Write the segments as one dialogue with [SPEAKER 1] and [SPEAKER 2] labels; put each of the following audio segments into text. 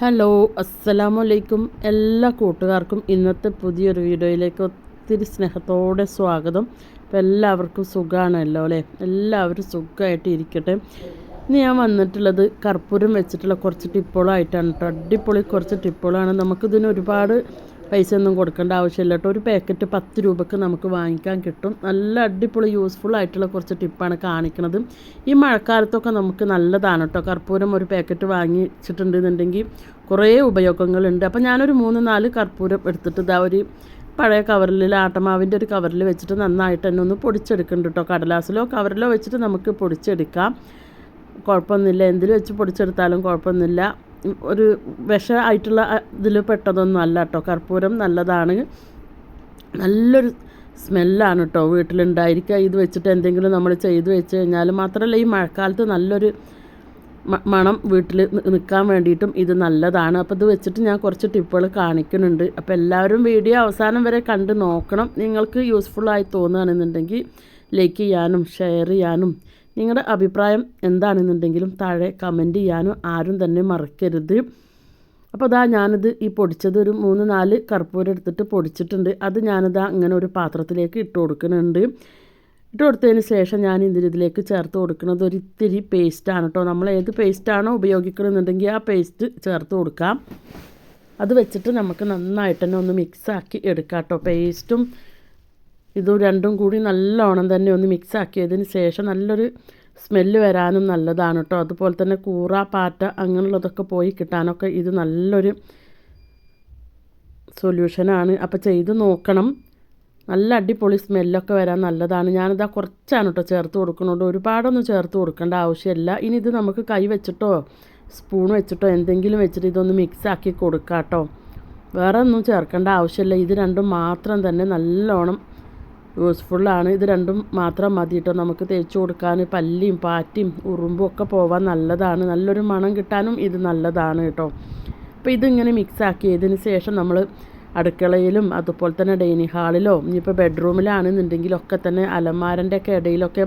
[SPEAKER 1] Hello അസ്സലാമു അലൈക്കും എല്ലാ കൂട്ടുകാർക്കും ഇന്നത്തെ പുതിയൊരു വീഡിയോയിലേക്ക് ഒത്തിരി സ്നേഹത്തോടെ സ്വാഗതം. ഇപ്പോൾ എല്ലാവർക്കും സുഖമാണല്ലോ അല്ലേ? എല്ലാവരും സുഖമായിട്ട് ഇരിക്കട്ടെ. ഇന്ന് ഞാൻ വന്നിട്ടുള്ളത് കർപ്പൂരം വെച്ചിട്ടുള്ള കുറച്ച് ടിപ്പോളായിട്ടാണ് കേട്ടോ അടിപൊളി കുറച്ച് ടിപ്പോളാണ്. നമുക്കിതിന് ഒരുപാട് പൈസ ഒന്നും കൊടുക്കേണ്ട ആവശ്യമില്ല കേട്ടോ. ഒരു പാക്കറ്റ് പത്ത് രൂപക്ക് നമുക്ക് വാങ്ങിക്കാൻ കിട്ടും. നല്ല അടിപൊളി യൂസ്ഫുൾ ആയിട്ടുള്ള കുറച്ച് ടിപ്പാണ് കാണിക്കുന്നത് ഈ മഴക്കാലത്തൊക്കെ നമുക്ക് നല്ലതാണ് കേട്ടോ. കർപ്പൂരം ഒരു പാക്കറ്റ് വാങ്ങിച്ചിട്ടുണ്ടെന്നുണ്ടെങ്കിൽ കുറേ ഉപയോഗങ്ങളുണ്ട്. അപ്പോൾ ഞാനൊരു മൂന്ന് നാല് കർപ്പൂരം എടുത്തിട്ട് ഇതാ ഒരു പഴയ കവറിൽ ആട്ടമാവിന്റെ ഒരു കവറിൽ വെച്ചിട്ട് നന്നായിട്ട് തന്നെ ഒന്ന് പൊടിച്ചെടുക്കുന്നുണ്ട് കേട്ടോ. കടലാസിലോ കവറിലോ വെച്ചിട്ട് നമുക്ക് പൊടിച്ചെടുക്കാം. കുഴപ്പമൊന്നുമില്ല. എന്തിൽ വെച്ച് പൊടിച്ചെടുത്താലും കുഴപ്പമൊന്നുമില്ല. ഒരു വിഷമായിട്ടുള്ള ഇതിൽ പെട്ടതൊന്നും അല്ല കേട്ടോ കർപ്പൂരം നല്ലതാണ്. നല്ലൊരു സ്മെല്ലാണ് കേട്ടോ വീട്ടിലുണ്ടായിരിക്കുക ഇത് വെച്ചിട്ട് എന്തെങ്കിലും നമ്മൾ ചെയ്ത് വെച്ച് കഴിഞ്ഞാൽ മാത്രമല്ല ഈ മഴക്കാലത്ത് നല്ലൊരു മണം വീട്ടിൽ നിൽക്കാൻ വേണ്ടിയിട്ടും ഇത് നല്ലതാണ്. അപ്പോൾ ഇത് വെച്ചിട്ട് ഞാൻ കുറച്ച് ടിപ്പുകൾ കാണിക്കുന്നുണ്ട്. അപ്പോൾ എല്ലാവരും വീഡിയോ അവസാനം വരെ കണ്ട് നോക്കണം. നിങ്ങൾക്ക് യൂസ്ഫുള്ളായി തോന്നുകയാണെന്നുണ്ടെങ്കിൽ ലൈക്ക് ചെയ്യാനും ഷെയർ ചെയ്യാനും നിങ്ങളുടെ അഭിപ്രായം എന്താണെന്നുണ്ടെങ്കിലും താഴെ കമന്റ് ചെയ്യാനും ആരും തന്നെ മറക്കരുത്. അപ്പോൾ അതാ ഞാനിത് ഈ പൊടിച്ചത് ഒരു മൂന്ന് നാല് കർപ്പൂരം എടുത്തിട്ട് പൊടിച്ചിട്ടുണ്ട്. അത് ഞാനിതാ അങ്ങനെ ഒരു പാത്രത്തിലേക്ക് ഇട്ട് കൊടുക്കുന്നുണ്ട്. ഇട്ട് കൊടുത്തതിന് ശേഷം ഞാൻ ഇതിലേക്ക് ചേർത്ത് കൊടുക്കുന്നത് ഒരു ഇത്തിരി പേസ്റ്റാണ് കേട്ടോ. നമ്മൾ ഏത് പേസ്റ്റാണോ ഉപയോഗിക്കണമെന്നുണ്ടെങ്കിൽ ആ പേസ്റ്റ് ചേർത്ത് കൊടുക്കാം. അത് വെച്ചിട്ട് നമുക്ക് നന്നായിട്ട് തന്നെ ഒന്ന് മിക്സാക്കി എടുക്കാം കേട്ടോ പേസ്റ്റും ഇത് രണ്ടും കൂടി നല്ലോണം തന്നെ ഒന്ന് മിക്സ് ആക്കിയതിന് ശേഷം നല്ലൊരു സ്മെല്ല് വരാനും നല്ലതാണ് കേട്ടോ അതുപോലെ തന്നെ കൂറ പാറ്റ അങ്ങനെയുള്ളതൊക്കെ പോയി കിട്ടാനൊക്കെ ഇത് നല്ലൊരു സൊല്യൂഷനാണ് അപ്പോൾ ചെയ്ത് നോക്കണം. നല്ല അടിപൊളി സ്മെല്ലൊക്കെ വരാൻ നല്ലതാണ്. ഞാനിതാ കുറച്ചാണ് കേട്ടോ ചേർത്ത് കൊടുക്കുന്നുണ്ട് ഒരുപാടൊന്നും ചേർത്ത് കൊടുക്കേണ്ട ആവശ്യമില്ല. ഇനി ഇത് നമുക്ക് കൈ വെച്ചിട്ടോ സ്പൂൺ വെച്ചിട്ടോ എന്തെങ്കിലും വെച്ചിട്ട് ഇതൊന്ന് മിക്സ് ആക്കി കൊടുക്കാം കേട്ടോ വേറെ ഒന്നും ചേർക്കേണ്ട ആവശ്യമില്ല. ഇത് രണ്ടും മാത്രം തന്നെ നല്ലോണം യൂസ്ഫുള്ളാണ്. ഇത് രണ്ടും മാത്രം മതി കേട്ടോ നമുക്ക് തേച്ച് കൊടുക്കാൻ പല്ലിയും പാറ്റിയും ഉറുമ്പും ഒക്കെ പോവാൻ നല്ലതാണ്. നല്ലൊരു മണം കിട്ടാനും ഇത് നല്ലതാണ് കേട്ടോ അപ്പോൾ ഇതിങ്ങനെ മിക്സ് ആക്കിയതിന് ശേഷം നമ്മൾ അടുക്കളയിലും അതുപോലെ തന്നെ ഡൈനിങ് ഹാളിലോ ഇനിയിപ്പോൾ ബെഡ്റൂമിലാണെന്നുണ്ടെങ്കിലൊക്കെ തന്നെ അലമാരന്റെ ഒക്കെ ഇടയിലൊക്കെ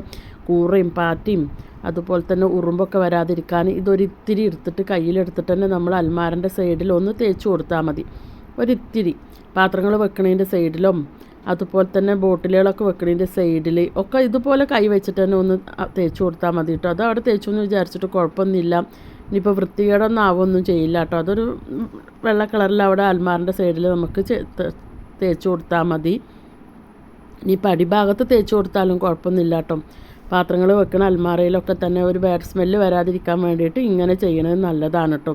[SPEAKER 1] കൂറയും പാറ്റിയും അതുപോലെ തന്നെ ഉറുമ്പൊക്കെ വരാതിരിക്കാൻ ഇതൊരിത്തിരി എടുത്തിട്ട് കയ്യിലെടുത്തിട്ട് തന്നെ നമ്മൾ അലമാരന്റെ സൈഡിൽ ഒന്ന് തേച്ച് കൊടുത്താൽ മതി. ഒരിത്തിരി. പാത്രങ്ങൾ വെക്കണതിന്റെ സൈഡിലും അതുപോലെ തന്നെ ബോട്ടിലുകളൊക്കെ വെക്കണതിന്റെ സൈഡിൽ ഒക്കെ ഇതുപോലെ കൈ വെച്ചിട്ട് തന്നെ ഒന്ന് തേച്ച് കൊടുത്താൽ മതി കേട്ടോ അത് അവിടെ തേച്ചു എന്ന് വിചാരിച്ചിട്ട് കുഴപ്പമൊന്നുമില്ല. ഇനിയിപ്പോൾ വൃത്തികേടൊന്നും ആവുമൊന്നും ചെയ്യില്ല കേട്ടോ അതൊരു വെള്ള കളറിൽ അവിടെ അൽമാറിന്റെ സൈഡിൽ നമുക്ക് തേച്ച് കൊടുത്താൽ മതി. ഇനിയിപ്പോൾ അടിഭാഗത്ത് തേച്ച് കൊടുത്താലും കുഴപ്പമൊന്നുമില്ല കേട്ടോ പാത്രങ്ങൾ വെക്കണ അൽമാറയിലൊക്കെ തന്നെ ഒരു ബാഡ് സ്മെല്ല് വരാതിരിക്കാൻ വേണ്ടിയിട്ട് ഇങ്ങനെ ചെയ്യണത് നല്ലതാണ് കേട്ടോ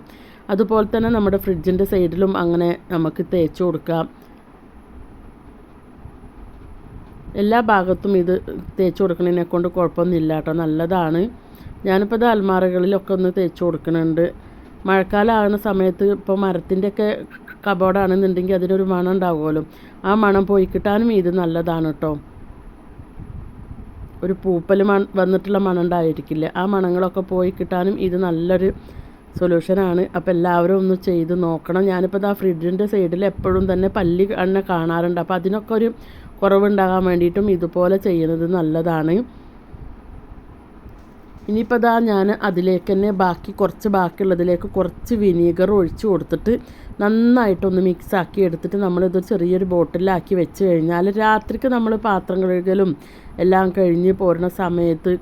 [SPEAKER 1] അതുപോലെ തന്നെ നമ്മുടെ ഫ്രിഡ്ജിന്റെ സൈഡിലും അങ്ങനെ നമുക്ക് തേച്ച് കൊടുക്കാം. എല്ലാ ഭാഗത്തും ഇത് തേച്ച് കൊടുക്കണതിനെ കൊണ്ട് കുഴപ്പമൊന്നുമില്ല കേട്ടോ. നല്ലതാണ്. ഞാനിപ്പോൾ ഇത് അൽമാറകളിലൊക്കെ ഒന്ന് തേച്ച് കൊടുക്കുന്നുണ്ട് മഴക്കാലമാകുന്ന സമയത്ത് ഇപ്പോൾ മരത്തിന്റെയൊക്കെ കബോർഡാണെന്നുണ്ടെങ്കിൽ അതിനൊരു മണം ഉണ്ടാവുമല്ലോ. ആ മണം പോയി കിട്ടാനും ഇത് നല്ലതാണ് കേട്ടോ. ഒരു പൂപ്പൽ മൺ വന്നിട്ടുള്ള മണം ഉണ്ടായിരിക്കില്ല. ആ മണങ്ങളൊക്കെ പോയി കിട്ടാനും ഇത് നല്ലൊരു സൊല്യൂഷനാണ് അപ്പോൾ എല്ലാവരും ഒന്ന് ചെയ്ത് നോക്കണം. ഞാനിപ്പോൾ ആ ഫ്രിഡ്ജിന്റെ സൈഡിൽ എപ്പോഴും തന്നെ പല്ലി എണ്ണ കാണാറുണ്ട്. അപ്പോൾ അതിനൊക്കെ ഒരു കുറവുണ്ടാകാൻ വേണ്ടിയിട്ടും ഇതുപോലെ ചെയ്യുന്നത് നല്ലതാണ്. ഇനിയിപ്പോൾ ഇതാ ഞാൻ അതിലേക്ക് തന്നെ ബാക്കി കുറച്ച് ബാക്കിയുള്ളതിലേക്ക് കുറച്ച് വിനീഗർ ഒഴിച്ച് കൊടുത്തിട്ട് നന്നായിട്ടൊന്ന് മിക്സ് ആക്കി എടുത്തിട്ട് നമ്മളിത് ചെറിയൊരു ബോട്ടിലാക്കി വെച്ച് കഴിഞ്ഞാൽ രാത്രിക്ക് നമ്മൾ പാത്രം കഴുകലും എല്ലാം കഴിഞ്ഞ് പോരുന്ന സമയത്ത്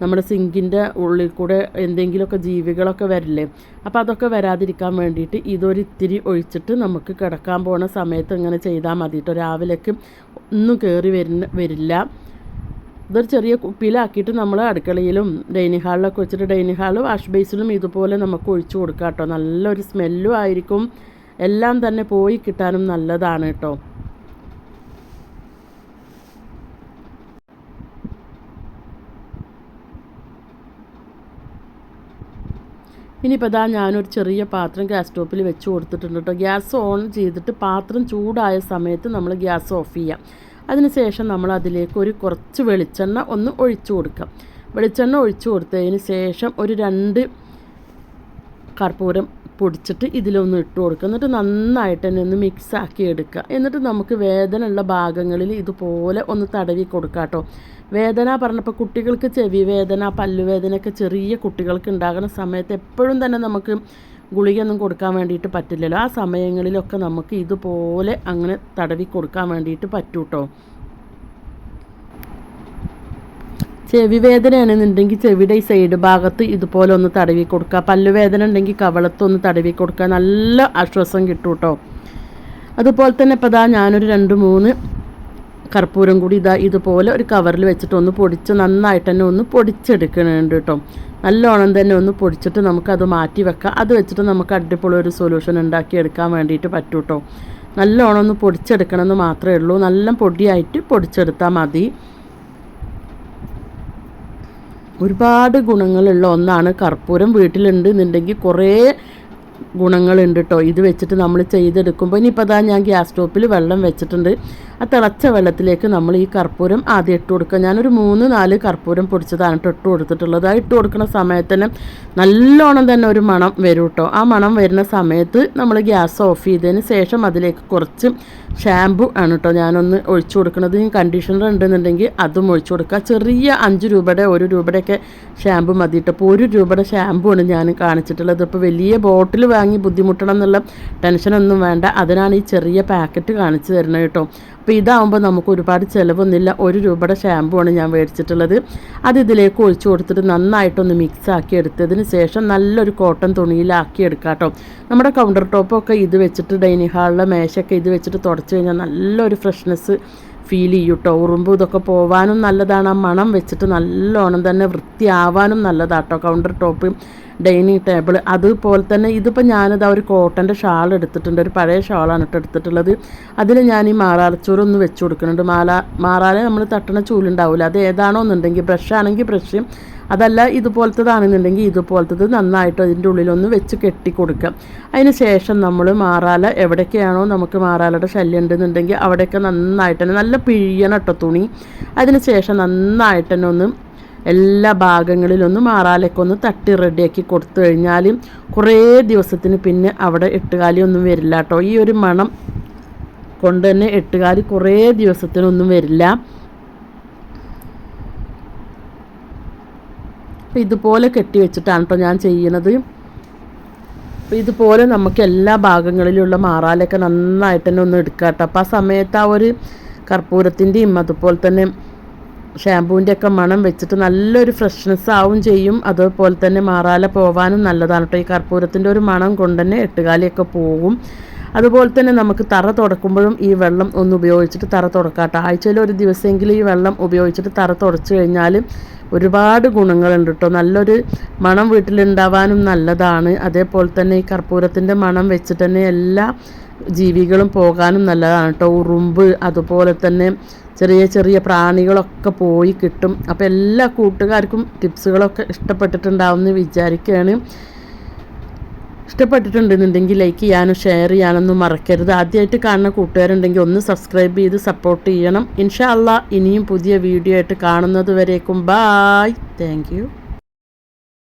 [SPEAKER 1] നമ്മുടെ സിങ്കിന്റെ ഉള്ളിൽ കൂടെ എന്തെങ്കിലുമൊക്കെ ജീവികളൊക്കെ വരില്ലേ? അപ്പോൾ അതൊക്കെ വരാതിരിക്കാൻ വേണ്ടിയിട്ട് ഇതൊരിത്തിരി ഒഴിച്ചിട്ട് നമുക്ക് കിടക്കാൻ പോണ സമയത്ത് ഇങ്ങനെ ചെയ്താൽ മതി കേട്ടോ. രാവിലേക്ക് ഒന്നും കയറി വരുന്ന വരില്ല. ഇതൊരു ചെറിയ കുപ്പിയിലാക്കിയിട്ട് നമ്മൾ അടുക്കളയിലും ഡൈനിങ് ഹാളിലൊക്കെ വെച്ചിട്ട് ഡൈനിങ് ഹാൾ വാഷ് ബേസിലും ഇതുപോലെ നമുക്ക് ഒഴിച്ചു കൊടുക്കാം കേട്ടോ. നല്ലൊരു സ്മെല്ലും ആയിരിക്കും. എല്ലാം തന്നെ പോയി കിട്ടാനും നല്ലതാണ് കേട്ടോ. ഇനിയിപ്പോൾ ഇതാ ഞാനൊരു ചെറിയ പാത്രം ഗ്യാസ് സ്റ്റോപ്പിൽ വെച്ച് കൊടുത്തിട്ടുണ്ട് കേട്ടോ. ഗ്യാസ് ഓൺ ചെയ്തിട്ട് പാത്രം ചൂടായ സമയത്ത് നമ്മൾ ഗ്യാസ് ഓഫ് ചെയ്യാം. അതിനുശേഷം നമ്മൾ അതിലേക്ക് ഒരു കുറച്ച് വെളിച്ചെണ്ണ ഒന്ന് ഒഴിച്ചു കൊടുക്കാം. വെളിച്ചെണ്ണ ഒഴിച്ചു കൊടുത്തതിന് ശേഷം ഒരു രണ്ട് കർപ്പൂരം പൊടിച്ചിട്ട് ഇതിലൊന്ന് ഇട്ട് കൊടുക്കുക. എന്നിട്ട് നന്നായിട്ട് തന്നെ ഒന്ന് മിക്സ് ആക്കി എടുക്കുക. എന്നിട്ട് നമുക്ക് വേദനയുള്ള ഭാഗങ്ങളിൽ ഇതുപോലെ ഒന്ന് തടവി കൊടുക്കുക കേട്ടോ. വേദന പറഞ്ഞപ്പോൾ കുട്ടികൾക്ക് ചെവി വേദന പല്ലുവേദനയൊക്കെ ചെറിയ കുട്ടികൾക്ക് ഉണ്ടാകുന്ന സമയത്ത് എപ്പോഴും തന്നെ നമുക്ക് ഗുളികയൊന്നും കൊടുക്കാൻ വേണ്ടിയിട്ട് പറ്റില്ലല്ലോ. ആ സമയങ്ങളിലൊക്കെ നമുക്ക് ഇതുപോലെ അങ്ങനെ തടവി കൊടുക്കാൻ വേണ്ടിയിട്ട് പറ്റൂട്ടോ ചെവി വേദനയാണെന്നുണ്ടെങ്കിൽ ചെവിയുടെ ഈ സൈഡ് ഭാഗത്ത് ഇതുപോലെ ഒന്ന് തടവി കൊടുക്കുക. പല്ലുവേദന ഉണ്ടെങ്കിൽ കവളത്ത് ഒന്ന് തടവി കൊടുക്കുക. നല്ല ആശ്വാസം കിട്ടും കേട്ടോ അതുപോലെ തന്നെ ഇപ്പോൾ ഇതാ ഞാനൊരു രണ്ട് മൂന്ന് കർപ്പൂരം കൂടി ഇതാ ഇതുപോലെ ഒരു കവറിൽ വെച്ചിട്ട് ഒന്ന് പൊടിച്ച് നന്നായിട്ട് തന്നെ ഒന്ന് പൊടിച്ചെടുക്കണുണ്ട് കേട്ടോ നല്ലോണം തന്നെ ഒന്ന് പൊടിച്ചിട്ട് നമുക്കത് മാറ്റി വെക്കാം. അത് വെച്ചിട്ട് നമുക്ക് അടിപൊളി ഒരു സൊല്യൂഷൻ ഉണ്ടാക്കി എടുക്കാൻ വേണ്ടിയിട്ട് പറ്റും കേട്ടോ നല്ലോണം ഒന്ന് പൊടിച്ചെടുക്കണമെന്ന് മാത്രമേ ഉള്ളൂ. നല്ല പൊടിയായിട്ട് പൊടിച്ചെടുത്താൽ മതി. ഒരുപാട് ഗുണങ്ങളുള്ള ഒന്നാണ് കർപ്പൂരം വീട്ടിലുണ്ട് എന്നുണ്ടെങ്കിൽ കുറേ ഗുണങ്ങളുണ്ട് കേട്ടോ ഇത് വെച്ചിട്ട് നമ്മൾ ചെയ്തെടുക്കുമ്പോൾ ഇനിയിപ്പോൾ അതാ ഞാൻ ഗ്യാസ് സ്റ്റോപ്പിൽ വെള്ളം വെച്ചിട്ടുണ്ട്. ആ തിളച്ച വെള്ളത്തിലേക്ക് നമ്മൾ ഈ കർപ്പൂരം ആദ്യം ഇട്ട് കൊടുക്കുക. ഞാനൊരു മൂന്ന് നാല് കർപ്പൂരം പൊടിച്ചതാണ് കേട്ടോ ഇട്ട് കൊടുത്തിട്ടുള്ളത്. ആ ഇട്ട് കൊടുക്കുന്ന സമയത്ത് തന്നെ നല്ലോണം തന്നെ ഒരു മണം വരും കേട്ടോ. ആ മണം വരുന്ന സമയത്ത് നമ്മൾ ഗ്യാസ് ഓഫ് ചെയ്തതിന് ശേഷം അതിലേക്ക് കുറച്ച് ഷാമ്പു ആണ് കേട്ടോ ഞാനൊന്ന് ഒഴിച്ചു കൊടുക്കുന്നത് കണ്ടീഷണർ ഉണ്ടെന്നുണ്ടെങ്കിൽ അതും ഒഴിച്ചു കൊടുക്കുക. ചെറിയ അഞ്ച് രൂപയുടെ ഒരു രൂപയുടെയൊക്കെ ഷാമ്പു മതി കേട്ടോ. ഇപ്പോൾ ഒരു രൂപയുടെ ഷാമ്പു ആണ് ഞാൻ കാണിച്ചിട്ടുള്ളത്. ഇപ്പോൾ വലിയ ബോട്ടിൽ വാങ്ങി ബുദ്ധിമുട്ടണം എന്നുള്ള ടെൻഷനൊന്നും വേണ്ട. അതിനാണ് ഈ ചെറിയ പാക്കറ്റ് കാണിച്ചു തരുന്നത് കേട്ടോ. അപ്പോൾ ഇതാവുമ്പോൾ നമുക്ക് ഒരുപാട് ചിലവൊന്നുമില്ല. ഒരു രൂപയുടെ ഷാമ്പു ആണ് ഞാൻ മേടിച്ചിട്ടുള്ളത്. അത് ഇതിലേക്ക് ഒഴിച്ചു കൊടുത്തിട്ട് നന്നായിട്ടൊന്ന് മിക്സ് ആക്കി എടുത്തതിന് ശേഷം നല്ലൊരു കോട്ടൺ തുണിയിലാക്കി എടുക്കാം കേട്ടോ. നമ്മുടെ കൗണ്ടർ ടോപ്പൊക്കെ ഇത് വെച്ചിട്ട് ഡൈനിങ് ഹാളിലെ മേശയൊക്കെ ഇത് വെച്ചിട്ട് തുടച്ച് കഴിഞ്ഞാൽ നല്ലൊരു ഫ്രഷ്നെസ് ഫീൽ ചെയ്യും കേട്ടോ ഉറുമ്പ് ഇതൊക്കെ പോവാനും നല്ലതാണ്. ആ മണം വെച്ചിട്ട് നല്ലോണം തന്നെ വൃത്തിയാവാനും നല്ലതാട്ടോ. കൗണ്ടർ ടോപ്പ് ഡൈനിങ് ടേബിൾ അതുപോലെ തന്നെ ഇതിപ്പോൾ ഞാനിത് ഒരു കോട്ടന്റെ ഷാൾ എടുത്തിട്ടുണ്ട്. ഒരു പഴയ ഷാളാണ് കേട്ടോ എടുത്തിട്ടുള്ളത്. അതിൽ ഞാൻ ഈ മാറാലച്ചോറ് ഒന്ന് വെച്ച് കൊടുക്കുന്നുണ്ട്. മാല മാറാല നമ്മൾ തട്ടണ ചൂലുണ്ടാവില്ല അത് ഏതാണോ എന്നുണ്ടെങ്കിൽ ബ്രഷ് ആണെങ്കിൽ ബ്രഷ് അതല്ല ഇതുപോലത്തതാണെന്നുണ്ടെങ്കിൽ ഇതുപോലത്തത് നന്നായിട്ട് അതിന്റെ ഉള്ളിലൊന്ന് വെച്ച് കെട്ടി കൊടുക്കാം. അതിന് ശേഷം നമ്മൾ മാറാല എവിടെയൊക്കെയാണോ നമുക്ക് മാറാലയുടെ ശല്യം ഉണ്ടെന്നുണ്ടെങ്കിൽ അവിടെയൊക്കെ നന്നായിട്ട് തന്നെ നല്ല പിഴിയണം കേട്ടോ തുണി. അതിന് ശേഷം നന്നായിട്ട് തന്നെ ഒന്ന് എല്ലാ ഒന്ന് മാറാലൊക്കെ ഒന്ന് തട്ടി റെഡിയാക്കി കൊടുത്തു കഴിഞ്ഞാൽ കുറേ ദിവസത്തിന് പിന്നെ അവിടെ എട്ടുകാലി ഒന്നും വരില്ല കേട്ടോ ഈ ഒരു മണം കൊണ്ട് തന്നെ എട്ടുകാലി കുറേ ദിവസത്തിനൊന്നും വരില്ല. അപ്പോൾ ഇതുപോലെ കെട്ടി വെച്ചിട്ടാണ് കേട്ടോ ഞാൻ ചെയ്യുന്നത്. അപ്പോൾ ഇതുപോലെ നമുക്ക് എല്ലാ ഭാഗങ്ങളിലുള്ള മാറാലൊക്കെ നന്നായിട്ട് തന്നെ ഒന്ന് എടുക്കാം കേട്ടോ അപ്പോൾ ആ സമയത്ത് ആ ഒരു കർപ്പൂരത്തിന്റെയും അതുപോലെ തന്നെ ഷാമ്പൂവിന്റെ ഒക്കെ മണം വെച്ചിട്ട് നല്ലൊരു ഫ്രഷ്നെസ് ആവും ചെയ്യും. അതുപോലെ തന്നെ മാറാല പോവാനും നല്ലതാണ് കേട്ടോ ഈ കർപ്പൂരത്തിന്റെ ഒരു മണം കൊണ്ട് തന്നെ എട്ടുകാലിയൊക്കെ പോകും അതുപോലെ തന്നെ നമുക്ക് തറ തുടക്കുമ്പോഴും ഈ വെള്ളം ഒന്ന് ഉപയോഗിച്ചിട്ട് തറ തുടക്കാട്ടോ ആഴ്ചയിൽ ഒരു ദിവസമെങ്കിലും ഈ വെള്ളം ഉപയോഗിച്ചിട്ട് തറ തുടച്ചു കഴിഞ്ഞാൽ ഒരുപാട് ഗുണങ്ങളുണ്ട് കേട്ടോ നല്ലൊരു മണം വീട്ടിലുണ്ടാവാനും നല്ലതാണ്. അതേപോലെ തന്നെ ഈ കർപ്പൂരത്തിന്റെ മണം വെച്ചിട്ട് തന്നെ എല്ലാ ജീവികളും പോകാനും നല്ലതാണ് കേട്ടോ ഉറുമ്പ് അതുപോലെ തന്നെ ചെറിയ ചെറിയ പ്രാണികളൊക്കെ പോയി കിട്ടും. അപ്പോൾ എല്ലാ കൂട്ടുകാർക്കും ടിപ്സുകളൊക്കെ ഇഷ്ടപ്പെട്ടിട്ടുണ്ടാവും എന്ന് വിചാരിക്കുകയാണ് ഇഷ്ടപ്പെട്ടിട്ടുണ്ടെന്നുണ്ടെങ്കിൽ ലൈക്ക് ചെയ്യാനും ഷെയർ ചെയ്യാനൊന്നും മറക്കരുത്. ആദ്യമായിട്ട് കാണുന്ന കൂട്ടുകാരുണ്ടെങ്കിൽ ഒന്ന് സബ്സ്ക്രൈബ് ചെയ്ത് സപ്പോർട്ട് ചെയ്യണം. ഇൻഷാ അല്ലാ ഇനിയും പുതിയ വീഡിയോ ആയിട്ട് കാണുന്നത് വരേക്കും. Bye thank